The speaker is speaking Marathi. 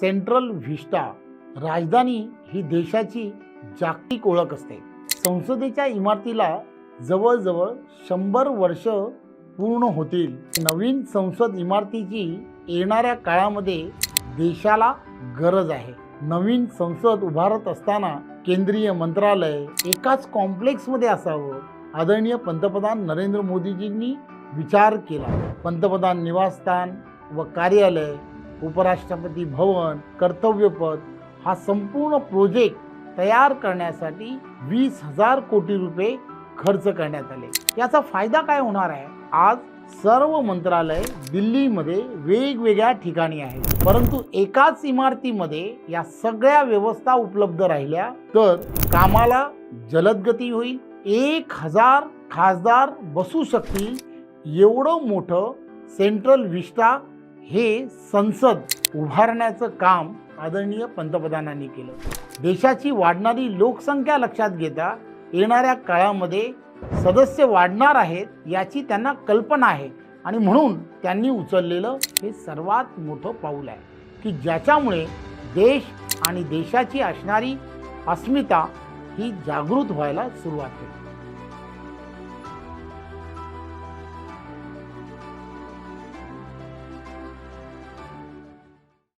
सेंट्रल व्हिस्टा राजधानी ही देशाची जागतिक ओळख असते. संसदेच्या इमारतीला जवळजवळ शंभर वर्ष पूर्ण होतील. नवीन संसद इमारतीची येणाऱ्या काळामध्ये देशाला गरज आहे. नवीन संसद उभारत असताना केंद्रीय मंत्रालय एकाच कॉम्प्लेक्समध्ये असावं आदरणीय पंतप्रधान नरेंद्र मोदीजींनी विचार केला. पंतप्रधान निवासस्थान व कार्यालय उपराष्ट्रपती भवन कर्तव्यपद हा संपूर्ण प्रोजेक्ट तयार करण्यासाठी वीस हजार कोटी रुपये खर्च करण्यात आले. याचा फायदा काय होणार आहे? आज सर्व मंत्रालय दिल्लीमध्ये वेगवेगळ्या ठिकाणी आहेत. परंतु एकाच इमारतीमध्ये या सगळ्या व्यवस्था उपलब्ध राहिल्या तर कामाला जलदगती होईल. एक हजार खासदार बसू शकतील. एवढं मोठं सेंट्रल विस्टा हे संसद उभारण्याचं काम आदरणीय पंतप्रधानांनी केलं. देशाची वाढणारी लोकसंख्या लक्षात घेता येणाऱ्या काळामध्ये सदस्य वाढणार आहेत याची त्यांना कल्पना आहे. आणि म्हणून त्यांनी उचललेलं हे सर्वात मोठं पाऊल आहे. की ज्याच्यामुळे देश आणि देशाची असणारी अस्मिता ही जागृत व्हायला सुरुवात होती